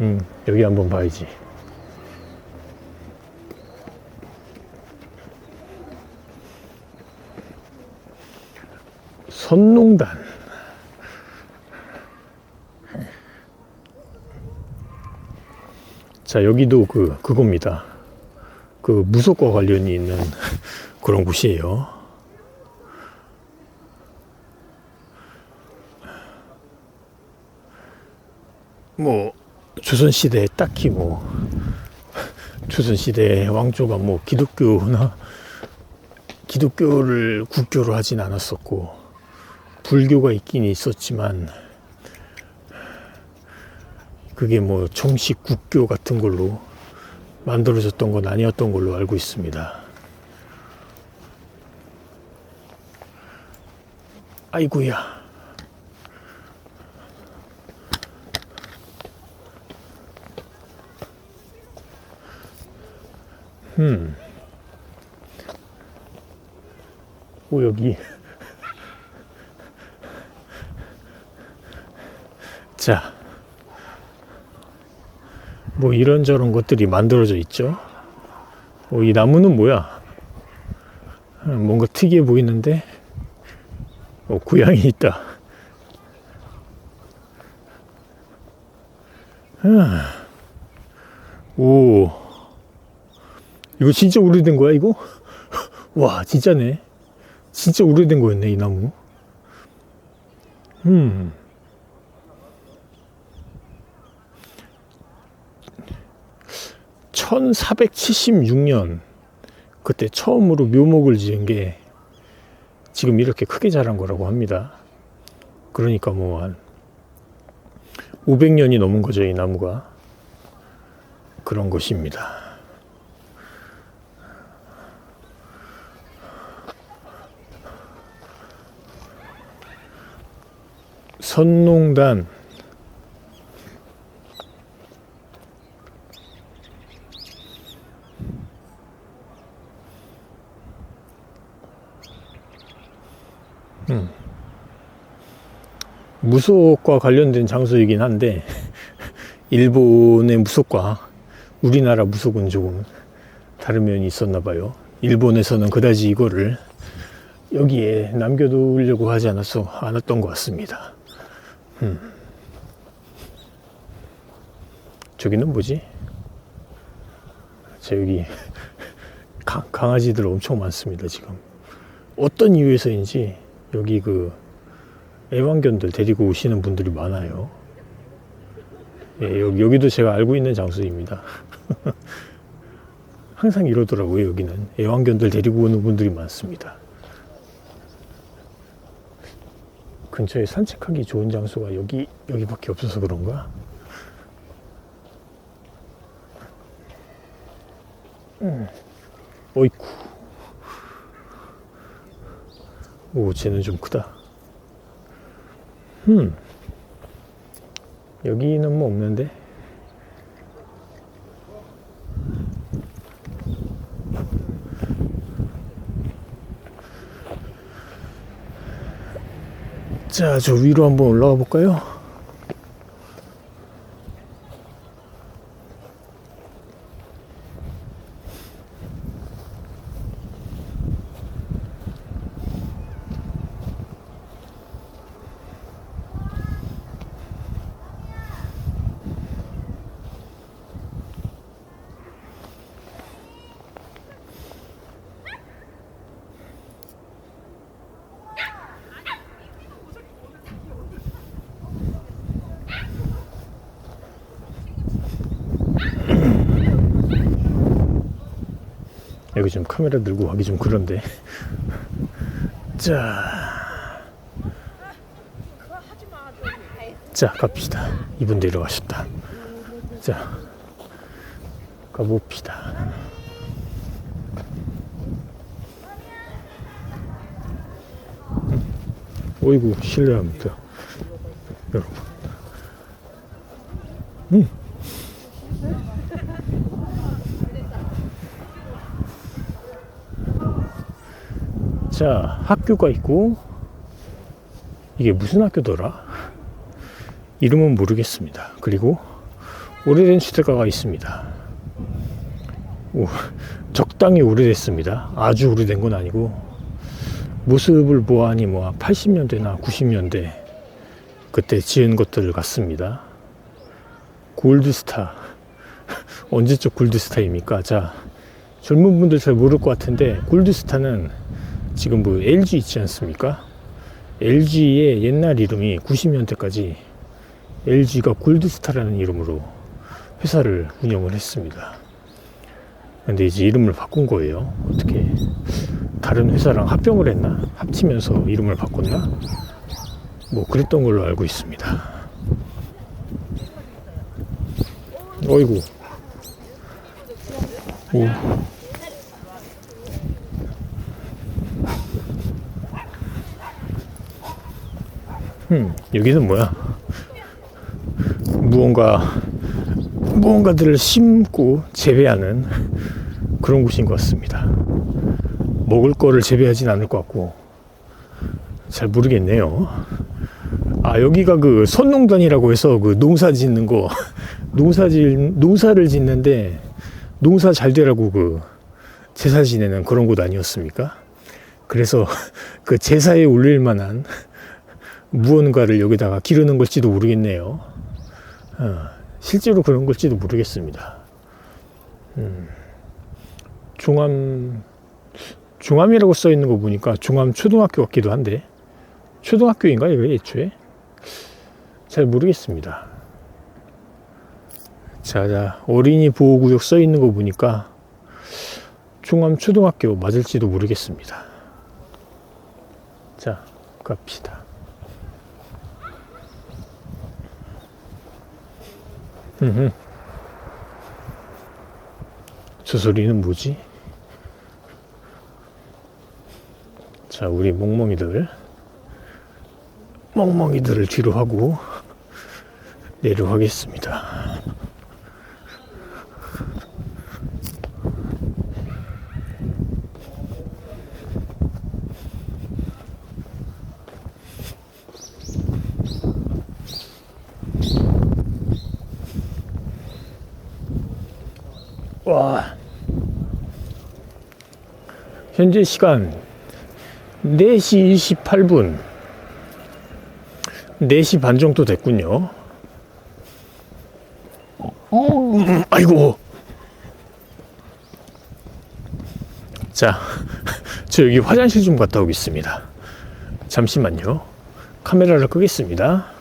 음, 여기 한번 봐야지. 선농단. 자, 여기도 그, 그겁니다. 그 무속과 관련이 있는 그런 곳이에요. 뭐, 조선시대에 딱히 뭐, 조선시대 왕조가 뭐 기독교나 기독교를 국교로 하진 않았었고, 불교가 있긴 있었지만, 그게 뭐 정식 국교 같은 걸로 만들어졌던 건 아니었던 걸로 알고 있습니다. 아이고야. 음. 오, 여기. 자. 뭐 이런저런 것들이 만들어져 있죠. 어, 이 나무는 뭐야? 어, 뭔가 특이해 보이는데, 어, 고양이 있다. 아. 오, 이거 진짜 오래된 거야, 이거? 와, 진짜네. 진짜 오래된 거였네, 이 나무. 음. 1476년 그때 처음으로 묘목을 지은 게 지금 이렇게 크게 자란 거라고 합니다. 그러니까 뭐한 500년이 넘은 거죠, 이 나무가. 그런 것입니다. 선농단 무속과 관련된 장소이긴 한데 일본의 무속과 우리나라 무속은 조금 다른 면이 있었나 봐요. 일본에서는 그다지 이거를 여기에 남겨두려고 하지 않았어 않았던 것 같습니다. 음. 저기는 뭐지? 자 여기 강, 강아지들 엄청 많습니다 지금. 어떤 이유에서인지 여기 그 애완견들 데리고 오시는 분들이 많아요. 예, 여기, 여기도 제가 알고 있는 장소입니다. 항상 이러더라고요, 여기는. 애완견들 데리고 오는 분들이 많습니다. 근처에 산책하기 좋은 장소가 여기, 여기밖에 없어서 그런가? 음. 어이쿠. 오, 쟤는 좀 크다. 음. 여기는 뭐 없는데? 자, 저 위로 한번 올라가 볼까요? 여기 좀 카메라 들고 가기 좀 그런데. 자. 자, 갑시다. 이분 내려가셨다. 자, 가봅시다. 어이구, 실례합니다. 여러분. 음. 자, 학교가 있고, 이게 무슨 학교더라? 이름은 모르겠습니다. 그리고 오래된 주택가가 있습니다. 오, 적당히 오래됐습니다. 아주 오래된 건 아니고 모습을 보아하니 뭐 80년대나 90년대 그때 지은 것들 같습니다. 골드스타 언제적 골드스타입니까? 자 젊은 분들 잘 모를 것 같은데 골드스타는 지금 뭐 LG 있지 않습니까? LG의 옛날 이름이 90년대까지 LG가 골드스타라는 이름으로 회사를 운영을 했습니다. 근데 이제 이름을 바꾼 거예요. 어떻게 다른 회사랑 합병을 했나? 합치면서 이름을 바꿨나? 뭐 그랬던 걸로 알고 있습니다. 어이구. 오. 음, 여기는 뭐야? 무언가 무언가들을 심고 재배하는 그런 곳인 것 같습니다. 먹을 거를 재배하진 않을 것 같고 잘 모르겠네요. 아 여기가 그 선농단이라고 해서 그 농사 짓는 거 농사 짓 농사를 짓는데 농사 잘 되라고 그 제사 지내는 그런 곳 아니었습니까? 그래서 그 제사에 올릴 만한 무언가를 여기다가 기르는 걸지도 모르겠네요. 어, 실제로 그런 걸지도 모르겠습니다. 음, 종암, 종암이라고 써 있는 거 보니까 종암 초등학교 같기도 한데, 초등학교인가, 이거 애초에? 잘 모르겠습니다. 자, 자, 어린이 보호구역 써 있는 거 보니까 종암 초등학교 맞을지도 모르겠습니다. 자, 갑시다. 음흠. 저 소리는 뭐지? 자, 우리 멍멍이들. 멍멍이들을 뒤로 하고 내려가겠습니다. 와. 현재 시간 4시 28분. 4시 반 정도 됐군요. 음, 아이고. 자, 저 여기 화장실 좀 갔다 오겠습니다. 잠시만요. 카메라를 끄겠습니다.